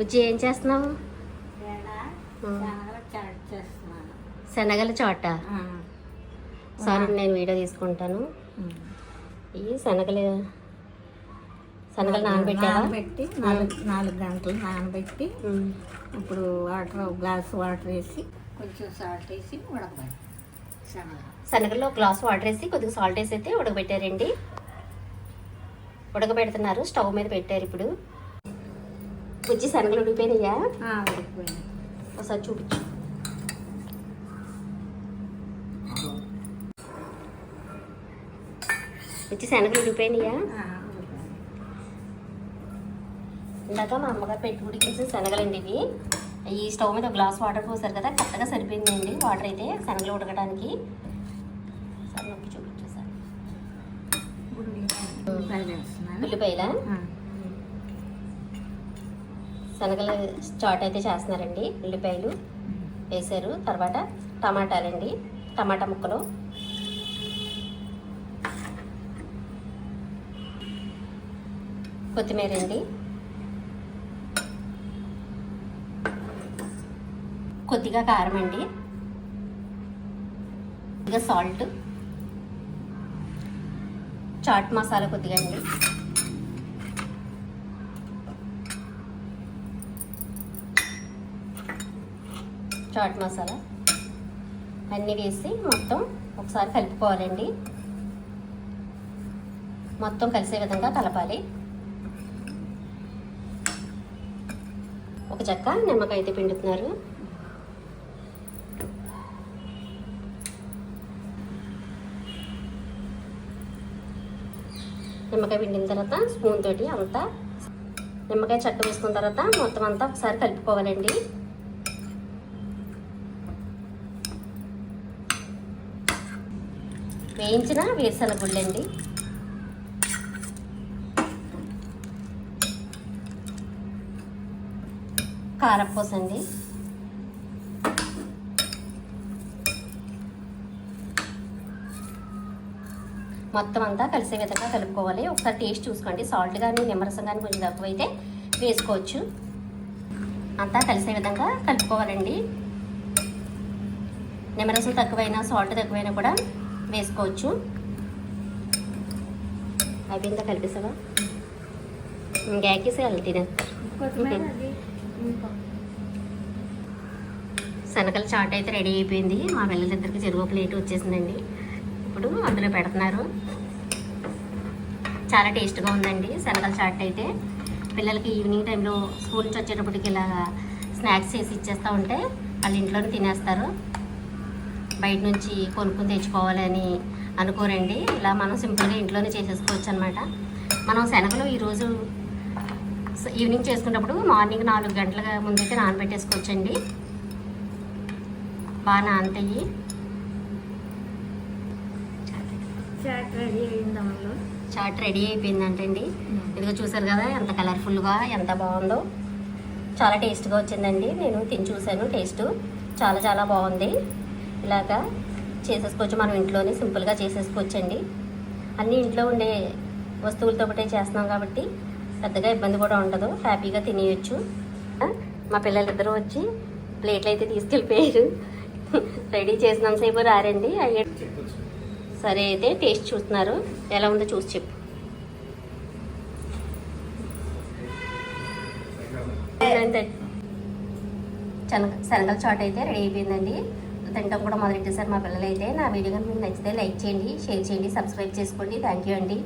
బుజ్జి ఏం చేస్తున్నావు? శనగల చోట సారీ నేను వీడియో తీసుకుంటాను. ఈ శనగలు శనగలు నానబెట్టావా? నానబెట్టి నాలుగు నాలుగు గంటలు నానబెట్టి. ఇప్పుడు వాటర్ ఒక గ్లాస్ వాటర్ వేసి కొంచెం సాల్ట్ వేసి ఉడకబెట్టి శనగ శనగల్లో ఒక గ్లాస్ వాటర్ వేసి కొద్దిగా సాల్ట్ వేసి అయితే ఉడకబెట్టారండి. ఉడకబెడుతున్నారు స్టవ్ మీద పెట్టారు ఇప్పుడు. బుజ్జి శనగలు ఉడికిపోయినాయా ఒకసారి చూపించు. బుజ్జి శనగలు ఉడికిపోయినాయా ఉడికిపోయింది. ఇందాక మా అమ్మగారు పెట్టి ఉడికించిన శనగలండి ఇవి. ఈ స్టవ్ మీద ఒక గ్లాస్ వాటర్ పోసారు కదా కరెక్ట్గా సరిపోయిందండి వాటర్ అయితే శనగలు ఉడకడానికి. సార్ నొక్కి చూపించు సార్ ఉల్లిపాయలు ఉల్లిపాయలు వేస్తున్నాను ఉల్లిపాయల ఆ, శనగలు చాట్ అయితే చేస్తున్నారండి ఉల్లిపాయలు వేసారు తర్వాత టమాటాలండి టమాటా ముక్కలు. కొత్తిమీర అండి కొద్దిగా కారం అండి. కొద్దిగా సాల్ట్. చాట్ మసాలా కొద్దిగా అండి. చాట్ మసాలా అన్నీ వేసి మొత్తం ఒకసారి కలుపుకోవాలండి. మొత్తం కలిసే విధంగా కలపాలి. ఒక చెక్క నిమ్మకాయ అయితే పిండుతున్నారు. నిమ్మకాయ పిండిన తర్వాత స్పూన్ తోటి అంతా నిమ్మకాయ చెక్క వేసుకున్న తర్వాత మొత్తం అంతా ఒకసారి కలుపుకోవాలండి. వేయించిన వేరుశనగ గుళ్ళండి. కారపూస అండి మొత్తం అంతా కలిసే విధంగా కలుపుకోవాలి. ఒకసారి టేస్ట్ చూసుకోండి. సాల్ట్ కానీ నిమ్మరసం కానీ కొంచెం తక్కువైతే వేసుకోవచ్చు. అంతా కలిసే విధంగా కలుపుకోవాలండి. నిమ్మరసం తక్కువైనా సాల్ట్ తక్కువైనా కూడా వేసుకోవచ్చు. అయిపోయిందా? కలిపేసావా? ఇంకేకేసి వెళ్తుంది కొత్తిమీర అది ఇంకో. శనగల చాట్ అయితే రెడీ అయిపోయింది. మా పిల్లలిద్దరికి చెరువు ప్లేట్ వచ్చేసిందండి. ఇప్పుడు అందులో పెడుతున్నారు. చాలా టేస్ట్గా ఉందండి శనగల చాట్ అయితే. పిల్లలకి ఈవినింగ్ టైంలో స్కూల్ నుంచి వచ్చేటప్పటికి ఇలా స్నాక్స్ చేసి ఇచ్చేస్తూ ఉంటే వాళ్ళు ఇంట్లోనే తినేస్తారు. బయట నుంచి కొనుక్కుని తెచ్చుకోవాలని అనుకోరండి. ఇలా మనం సింపుల్గా ఇంట్లోనే చేసేసుకోవచ్చు అనమాట మనం శనగలు ఈరోజు ఈవినింగ్ చేసుకున్నప్పుడు మార్నింగ్ నాలుగు గంటల ముందైతే నానబెట్టేసుకోవచ్చండి. బాగా నానతాయి. చాట్ రెడీ అయింది చాట్ రెడీ అయిపోయిందంటండి. ఇదిగో చూసారు కదా ఎంత కలర్ఫుల్గా ఎంత బాగుందో. చాలా టేస్ట్గా వచ్చిందండి. నేను తిని చూశాను టేస్ట్. చాలా చాలా బాగుంది. ఇలాగా చేసేసుకోవచ్చు. మనం ఇంట్లోనే సింపుల్గా చేసేసుకోవచ్చండి. అన్నీ ఇంట్లో ఉండే వస్తువులతో ఒకటే చేస్తున్నాం కాబట్టి పెద్దగా ఇబ్బంది కూడా ఉండదు. హ్యాపీగా తినేయచ్చు. మా పిల్లలిద్దరూ వచ్చి ప్లేట్లు అయితే తీసుకెళ్ళిపోయారు. రెడీ చేసినంతసేపు రారండి. అయ్యే సరే అయితే టేస్ట్ చూస్తున్నారు. ఎలా ఉందో చూసి చెప్పు. శనగ శనగల చాట్ అయితే రెడీ అయిపోయిందండి. తినడం కూడా మొదలెట్టేసారు మా పిల్లలైతే. నా వీడియో కనుక మీకు నచ్చితే లైక్ చేయండి షేర్ చేయండి సబ్స్క్రైబ్ చేసుకోండి. థ్యాంక్ యూ అండి.